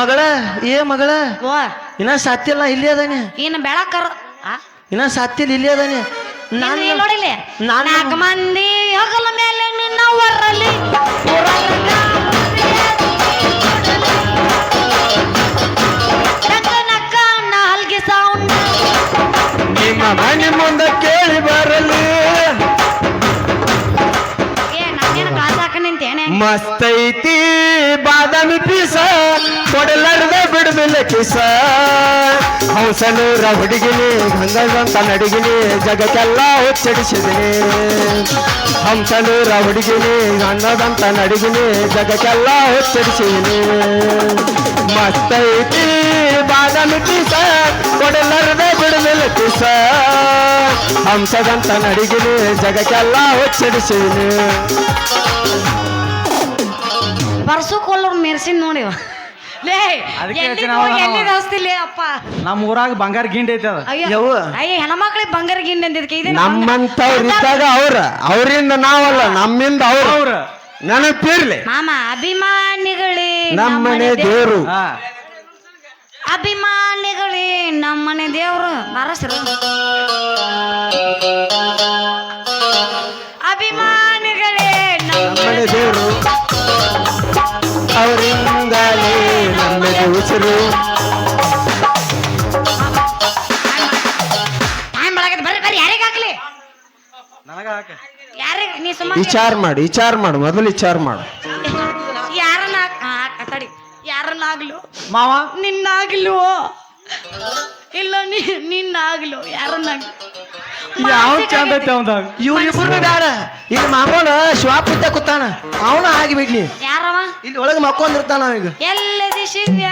ಮಗಳ ಏ ಮಗಳ ಓ. ಇನ್ನ ಸಾತಿಲ್ಲ ಇಲ್ಲೇ ಅದಾನೆ. ಇನ್ನು ಬೆಳಕರ. ಇನ್ನ ಸಾತಿಲ್ಲ ಇಲ್ಲಿ ಅದಾನೆ. ನಾನು ನೋಡಿಲ್ಲ ನಾನು- ನಾಲ್ಕು ಮಂದಿ ಹಗಲ ಮೇಲೆ ನಿನ್ನ ಹೊರಲಿ ನಿಮ್ಮ ಮನೆ ಮುಂದೆ ಕೇಳಿ ಬರಲಿ. ಮಸ್ತೈತಿ. ಕಿಸ. ಹಂಸನೂರ ಹುಡುಗಿನಿ ಗಂಗಂತ ನಡುಗಿನಿ ಜಗಕ್ಕೆಲ್ಲ ಹುಚ್ಚಡಿಸಿದಿನಿ ಹಂಸನೂರ ಹುಡುಗಿನಿ ಗಂಗದಂತ ನಡುಗಿನಿ ಜಗಕ್ಕೆಲ್ಲ ಹುಚ್ಚಡಿಸಿದಿನಿ ಮತ್ತೈತಿ ಬಾದಾಮಿ ಕಿಸ ಕೊಡಲಾರ್ದ ಬಿಡಲಿಲ್ಲ ಕಿಸ. ಹಂಸದಂತ ನಡುಗಿನಿ ಜಗಕ್ಕೆಲ್ಲ ಹುಚ್ಚಡಿಸಿದಿನಿ ಬರ್ಸು ಕೊಲ್ಲರು ಮೆರೆಸಿದ್ ನೋಡಿವ ಲೇ ಅದಕ್ಕೆ ನಾವು- ಎಲ್ಲಿದ್ ಅಪ್ಪ? ನಮ್ಮ ಊರಾಗ ಬಂಗಾರ ಗಿಂಡಿ ಐತೆ ಅದು. ಅಯ್ಯೋ ಯವ್ವ. ಅಯ್ಯ ಹೆಣ್ಮಕ್ಳಿಗೆ ಬಂಗಾರ ಗಿಂಡಿ ಅಂದಿದ್ಕೆ ಇದು ನಮ್ಮಂತವ್ರು ಇದ್ದಾಗ ಅವ್ರ ಅವರಿಂದ ನಾವಲ್ಲ ನಮ್ಮಿಂದ ಅವ್ರ. ಅವ್ರ. ನೆನಪಿರ್ಲಿ. ಮಾಮ ಅಭಿಮಾನಿಗಳೇ ನಮ್ಮನೆ ದೇವ್ರು. ದೇವ್ರು. ಹಾ. ಅಭಿಮಾನಿಗಳೇ ನಮ್ಮನೆ ದೇವ್ರು. ಬಾರಸ್ರು ಅಭಿಮಾನಿಗಳೇ ಟೈಮ್ ಬಳಗದ ಬರ್ರಿ ಬರ್ರಿ ಯಾರಿಗೆ ಹಾಕ್ಲಿ? ನನಗ ಹಾಕ. ಯಾರಿಗೆ? ನೀ ಸುಮ್ಮನೆ ವಿಚಾರ ಮಾಡು ವಿಚಾರ ಮಾಡು ಮೊದಲು ವಿಚಾರ ಮಾಡು. ಯಾರನ್ನ ಹಾಕ್- ಆ, ಹಾಕ್- ತಡಿ. ಯಾರನ್ನಾಗ್ಲು? ಮಾವ? ನಿನ್ನಾಗ್ಲು ಇಲ್ಲ ನೀ ನಿನ್ನಾಗ್ಲು. ಯಾರನ್ನಾಗ್ಲು? ಯಾವ ಚಂದ ಐತಿ ಅವಂದ ಇವ್ರಿಬ್ರು ಬೇಡ ಇಲ್ಲಿ ಮಾಮೂಲ ಶಿವಾಪಿದ್ದ ಕೂತಾನ ಅವನ ಆಗಿಬಿಡ್ನಿ ಯಾರವ? ಇಲ್ಲಿ ಒಳಗೆ ಮಕ್ಕೊಂಡಿರ್ತಾನ ಈಗ ಎಲ್ಲದಿ ಶಿವ್ಯ?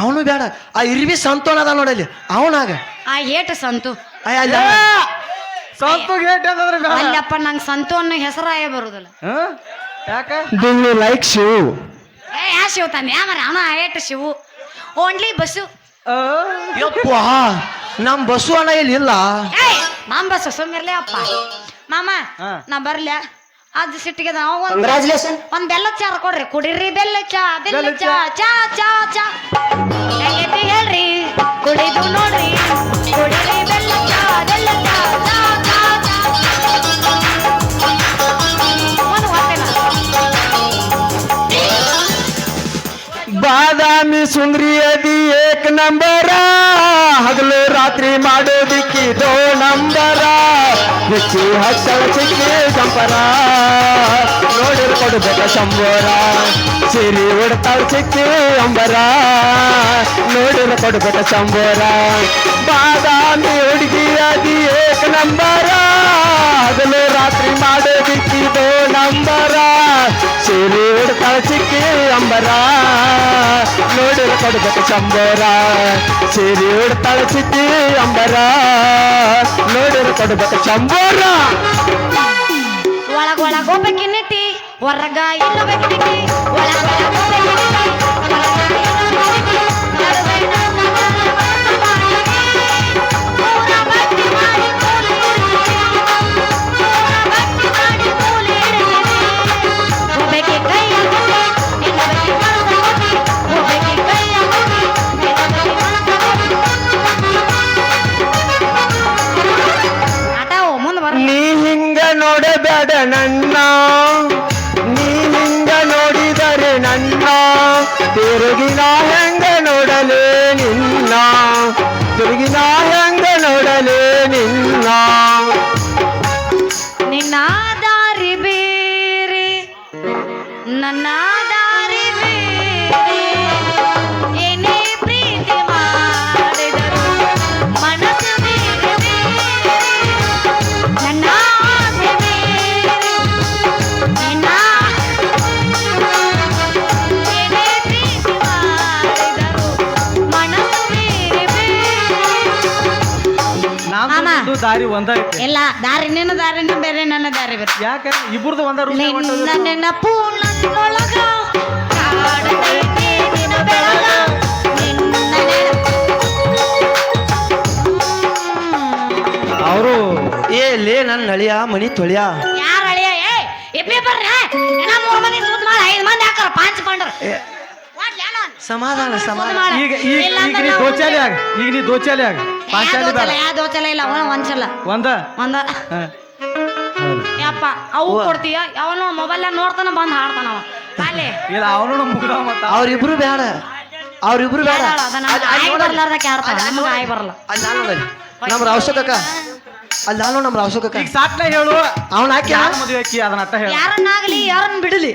ಅವನು ಬೇಡ ಆ ಇರ್ವಿ ಸಂತೋನ ಅದ ನೋಡಲ್ಲಿ ಅವನಾಗ ಆ ಏಟ ಸಂತು. ಅಯ್ಯ ಅಲ್ಲ ಸ್ವಲ್ಪ ಗೇಟ್ ಅಂತಂದ್ರೆ ಬೇಡ. ಅಲ್ಲಪ್ಪ ನಂಗೆ ಸಂತು ಅನ್ನೋ ಹೆಸರಾಯ ಬರುದಿಲ್ಲ. ಹಾ? ಯಾಕ? Do like Shiv. ಏ ಯಾ ಶಿವ ತಾನೆ? ಯಾ ಮರ? ಅವನ ಏಟ ಶಿವು. ಓನ್ಲಿ ಬಸ್ಸು ಯಪ್ಪ. ನಮ್ ಬಸ್ಸು ಅಣ್ಣ ಇಲ್ಲಿ ಇಲ್ಲ. ನಮ್ ಬಸ್ ಬಸ್ಸು ಸುಮ್ಮಿರ್ಲಿ ಅಪ್ಪ. ಮಾಮ ನಾ ಬರ್ಲ್ಯಾ? ಅದು ಸಿಟ್ಟಿಗೆ ನಾವು ಒಂದ್ ಕಂಗ್ರಾಚುಲೇಷನ್ ಒಂದ್ ಬೆಲ್ಲ ಚಾರ ಕೊಡ್ರಿ. ಕುಡಿರಿ ಬೆಲ್ಲ ಚಾ ಬೆಲ್ಲ ಚಾ ಚಾ. ಚಾ ಚಾ ಹೆಂಗೈತಿ ಹೇಳ್ರಿ? ಕುಡಿದು ನೋಡ್ರಿ. ಕುಡಿರಿ ಬೆಲ್ಲ ಚಾ ಬೆಲ್ಲ ಚಾ ಚಾ ಚಾ ಚಾ. ಬಾದಾಮಿ ಸುಂದ್ರಿ ಅದಿ ಏಕ್ ನಂಬರ ಹಗಲು ರಾತ್ರಿ ಮಾಡೋದಿಕ್ಕಿ ದೋ ನಂಬರ ಬಿಚ್ಚಿ ಹಚ್ಚಳ, ಚಿಕ್ಕಿ ಸಂಪರ ನೋಡಿ ಕೊಡಬೇಕ ಶಂಬೋರ ಸಿರಿ ಉಡ್ತಾಳ ಚಿಕ್ಕಿ ಅಂಬರ. ನೋಡಿ ಕೊಡಬೇಕ ಶಂಬೋರ ಬಾದಾಮಿ ಹುಡುಗಿ ಏಕ್ ನಂಬರ. ಹಗಲು ರಾತ್ರಿ ಮಾಡೋದಿಕ್ಕಿ ದೋ ನಂಬರ? ಸಿರಿ ಉಡ್ತಾಳ ಸಿಕ್ಕಿ ಅಂಬರ? ನೋಡಿ ಕೊಡ್ಬೇಕು ಶಂಬರ ಸಿರಿ ಉಡ್ತಾಳ ಸಿಕ್ಕಿ ಅಂಬರ? ನೋಡಿ ಕೊಡ್ಬೇಕು ಶಂಬರ ಒಳಗ ಒಳಗ ಹೋಗ್ಬೇಕಿನ್ನಿಟ್ಟಿ ಹೊರಗ ಇಲ್ಲಬೇಕಿನ್ನಿಟ್ಟಿ ಒಳಗ ತಿರುಗಿ ನಾ ಹೆಂಗ ನೋಡಲೇ ನಿನ್ನ. ತಿರುಗಿ ನಾ ಹೆಂಗ ನೋಡಲೇ ನಿನ್ನ. ಮಾಮ. ದಾರಿ ಇಲ್ಲ ದಾರಿ ನಿನ್ನ ದಾರಿ ಬೇರೆ ನನ್ನ ದಾರಿ ಬೇರೆ. ಯಾಕ ಇಬ್ರದು ಒಂದ ನಿನ್ನ ನೆನಪು ನನ್ನೊಳಗ ಕಾಡತೈತಿ ನಿನ್ನ ಬೆಳಗ ನಿನ್ನ ನೆನಪು. ಅವರು ಏ ಲೇ ನನ್ನ ನಳಿಯ ಮನಿ ತೊಳಿಯ. ಯಾರ ಅಳಿಯ? ಏ ಇಬ್ಬೇ ಬರ್ರಿ ಇನ್ನ ಮೂರು ಮಂದಿ ಸೂತ್ ಮಾಡಿ ಐದು ಮಂದಿ ಹಾಕಾರ ಪಾಂಚ್ ಪಾಂಡ್ರ ಸಮಾಧಾನ. ಸಮಾಧಾನ ಈಗ ಈಗ ಈಗ ನೀ ದೋಚಾಲಿ ಆಗ ಈಗ ನೀ ದೋಚಾಲಿ ಆಗ. ಯಾ ಪಾಂಚಾಲಿ ಬೇಡ. ದೋಚಲ ಯಾ ದೋಚಲ ಇಲ್ಲ ಅವನ ಒಂದ್ಸಲ. ಒಂದ? ಒಂದ. ಯಪ್ಪ ಅವು ಕೊಡ್ತೀಯ? ಅವನು ಮೊಬೈಲ್ ನೋಡ್ತಾನ ಬಂದ್ ಹಾಡ್ತಾನ ಅವ. ಬಾಲೆ. ಇಲ್ಲ ಅವನು ಮುಗ್ದ ಮತ್ತ. ಅವರಿಬ್ರು ಬೇಡ. ಅವರಿಬ್ರು ಬೇಡ. ನಮ್ಮ ಅವಶ್ಯಕ ಅಲ್ಲಿ ನಾನು ನಮ್ಮ ಅವಶ್ಯಕ ಈಗ ಸಾಟ್ನ ಹೇಳು. ಅವನ ಹಾಕಿ ಯಾರ ಮದುವೆ ಹಾಕಿ ಅದನ್ನ ಅಟ್ಟ ಹೇಳು. ಯಾರನ್ನಾಗಲಿ ಯಾರನ್ನ ಬಿಡಲಿ.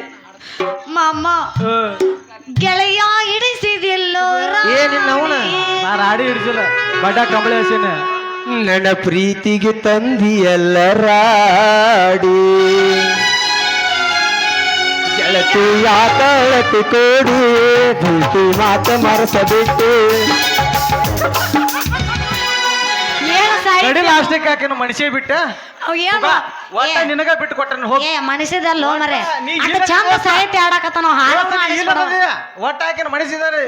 ಮಾಮ ಹ್ಮ್. ಗೆಳೆಯ ಇಡಿಸಿದಿಲ್ಲೋ ಏ ನಿನ್ನ ಅವನ ನಾ ರಾಡಿ ಹಿಡಿಸಿಲ್ಲ ಬಡ್ಡ ಕಂಬಳಿ ಹಸಿನ ನನ್ನ ಪ್ರೀತಿಗೆ ತಂದಿಯಲ್ಲ ರಾಡಿ ಗೆಳತಿ ಯಾಕಳತಿ ಕೋಡಿ ಪ್ರೀತಿ ಮಾತ ಮರೆಸಬಿಟ್ಟು ಏನ್ ಲಾಸ್ಟಿಕ್ ಹಾಕಿನ ಮನುಷ್ಯ ಬಿಟ್ಟ? ಅವ್ ಏನ್? ಒಟ್ಟ ನಿನಗ ಬಿಟ್ಟು ಕೊಟ್ಟನ ಹೋಗಿ. ಏ ಮನುಷ್ಯದಲ್ಲೋ ಮರೆ ಇಲ್ಲ ಚಂದ ಸಾಹಿತ್ಯ ಆಡಕತ್ತ ನಾವು ಹಾಡು ಮಾಡಿಸ್ಬಿಡೋಣ. ಒಟ್ಟ ಹಾಕಿನ ಮನುಷ್ಯದಾರೆ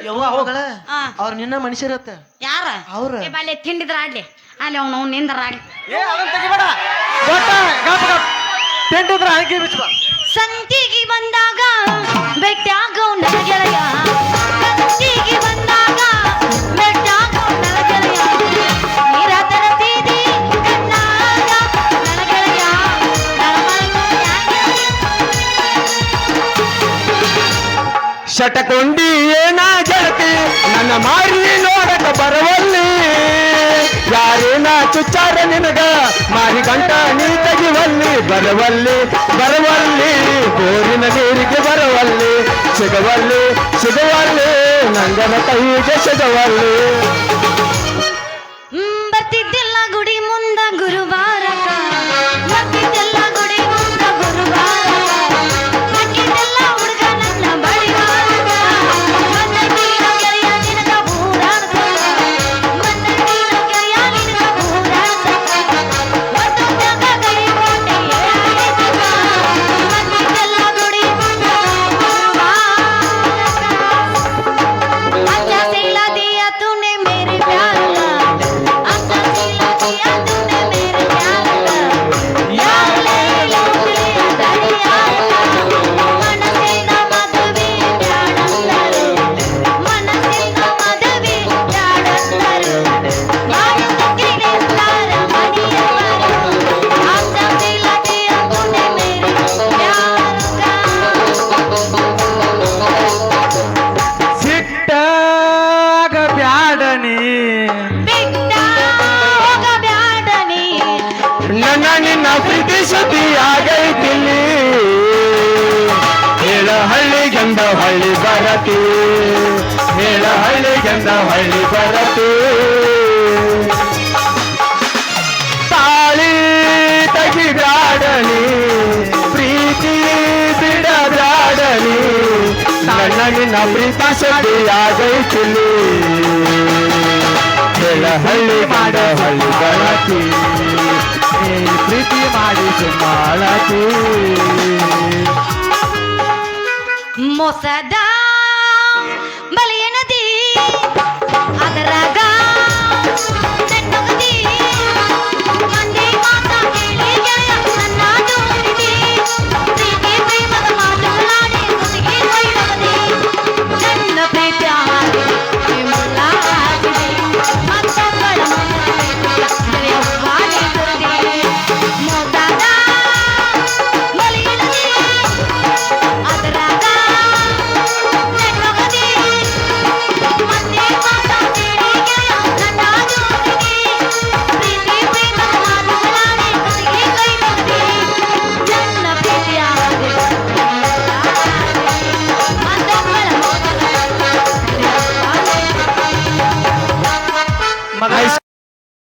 ಆ, ಅವ್ರ ನಿನ್ನ ಮನುಷ್ಯರತ್ತ ಯಾರ? ಅವ್ರ. ಏ ಬಲ್ಲೆ ತಿಂಡಿದ್ರ ಆಡ್ಲಿ. ಅಲ್ಲಿ ಅವ್ನು ಅವ್ನು ನಿಂದ್ರ ಆಡ್ಲಿ. ಏ ಅದನ್ನ ತೆಗಿಬೇಡ. ಒಟ್ಟ ಗಪ್ ಗಪ್. ತಿಂಡಿದ್ರ ಅಂಕಿ ಬಿಚ್ಚ ಸಂತಿಗೆ ಬಂದಾಗ ಬೆಟ್ಟಾಗೋ ಶಟಕೊಂಡಿ ಏನ ಗೆಳತಿ ನನ್ನ ಮಾರಿ ನೋಡಕ ಬರವಲ್ಲಿ. ಯಾರೇನ ಚುಚ್ಚಾರ ನಿನಗ? ಮಾರಿ ಗಂಟ ನೀ ತೆಗಿವಲ್ಲಿ. ಬರವಲ್ಲಿ ಬರವಲ್ಲಿ, ಬೋರಿನ ನೀರಿಗೆ ಬರವಲ್ಲಿ. ಸಿಗವಲ್ಲಿ ಸಿಗವಲ್ಲಿ, ನಂಗನ ಕೈಗೆ ಸಿಗವಲ್ಲಿ ನನ್ನ ನಿನ್ನ ಪ್ರೀತಿ ಸುದ್ದಿ ಆಗೈತಿಲ್ಲಿ ಹೇಳ ಹಳ್ಳಿ ಗಂಡ ಹಳ್ಳಿ ಬರತಿ. ಹೇಳ ಹಳ್ಳಿ ಗಂಡ ಹಳ್ಳಿ ಬರತಿ. ತಾಳಿ ತೆಗಿಬ್ಯಾಡನಿ ಪ್ರೀತಿ ಬಿಡದಾಡಲಿ ನನ್ನ ನಿನ್ನ ಪ್ರೀತಿ ಸುದ್ದಿ ಆಗೈತಿಲ್ಲಿ. ಹಳ್ಳಿ ಮಾಡ ಹಳ್ಳಿ ಬರತಿ ನೀ ಪ್ರೀತಿ ಮಾಡಿ ಸುಮ್ಮಳತಿ ಮೊಸದ